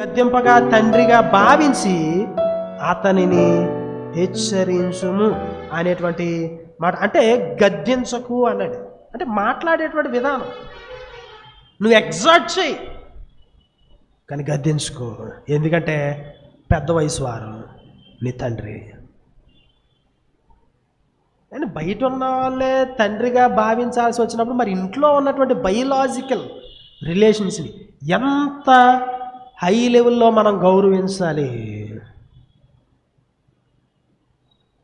గద్దెంపగా తండ్రిగా భావించి అతనిని హెచ్చరించుము అనేటువంటి మాట. అంటే గద్దించకు అన్నాడు. అంటే మాట్లాడేటువంటి విధానం. నువ్వు ఎగ్జాక్ట్ చేయి కానీ గద్దించుకో. ఎందుకంటే పెద్ద వయసు వారు నీ తండ్రి. అండ్ బయట ఉన్న వాళ్ళే తండ్రిగా భావించాల్సి వచ్చినప్పుడు మరి ఇంట్లో ఉన్నటువంటి బయలాజికల్ రిలేషన్స్ని ఎంత హై లెవెల్లో మనం గౌరవించాలి.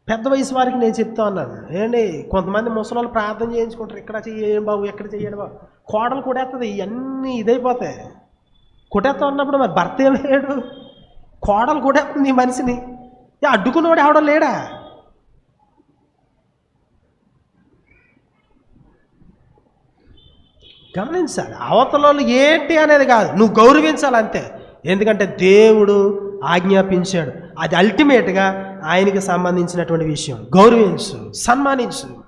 పెద్ద వయసు వారికి నేను చెప్తా ఉన్నాను. ఏంటి కొంతమంది ముసలి ప్రార్థన చేయించుకుంటారు. ఇక్కడ చెయ్యండి బాబు ఎక్కడ చేయడం బాబు. కోడలు కొడేస్తుంది ఇవన్నీ ఇదైపోతాయి. కొట్టేస్తా ఉన్నప్పుడు మరి భర్త ఏం లేడు? కోడలు కొట్టేస్తుంది ఈ మనిషిని. ఏ అడ్డుకున్నవాడు ఎవడో లేడా? గమనించాలి. అవతల వాళ్ళు ఏంటి అనేది కాదు. నువ్వు గౌరవించాలి అంతే ఎందుకంటే దేవుడు ఆజ్ఞాపించాడు. అది అల్టిమేట్గా ఆయనకి సంబంధించినటువంటి విషయం. గౌరవించు సన్మానించు.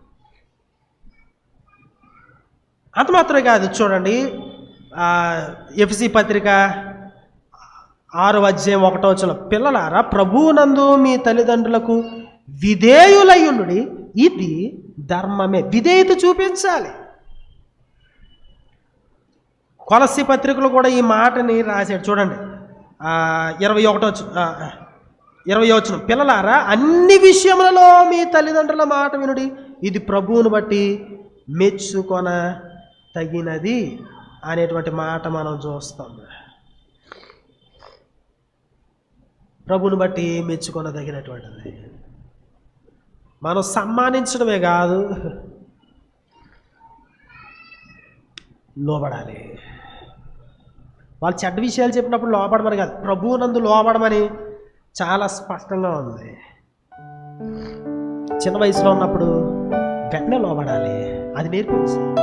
అంత మాత్రమే కాదు చూడండి. ఎఫ్సి పత్రిక ఆరు అధ్యాయం ఒకటో వచ్చిన పిల్లలారా ప్రభువునందు మీ తల్లిదండ్రులకు విధేయులయ్యుండు ఇది ధర్మమే. విధేయత చూపించాలి. కొలసి పత్రికలు కూడా ఈ మాటని రాశాడు. చూడండి. ఇరవై ఒకటో ఇరవై వచ్చిన పిల్లలారా అన్ని విషయములలో మీ తల్లిదండ్రుల మాట వినుడి. ఇది ప్రభువును బట్టి మెచ్చుకొన తగినది అనేటువంటి మాట మనం చూస్తాం. ప్రభుని బట్టి మెచ్చుకొన తగినటువంటిది మనం సమ్మానించడమే కాదు లోబడాలి. వాళ్ళు చెడ్డ విషయాలు చెప్పినప్పుడు లోపడమని కాదు. ప్రభువు నందు లోపడమని చాలా స్పష్టంగా ఉంది. చిన్న వయసులో ఉన్నప్పుడు వెంటనే లోపడాలి. అది నేర్పించింది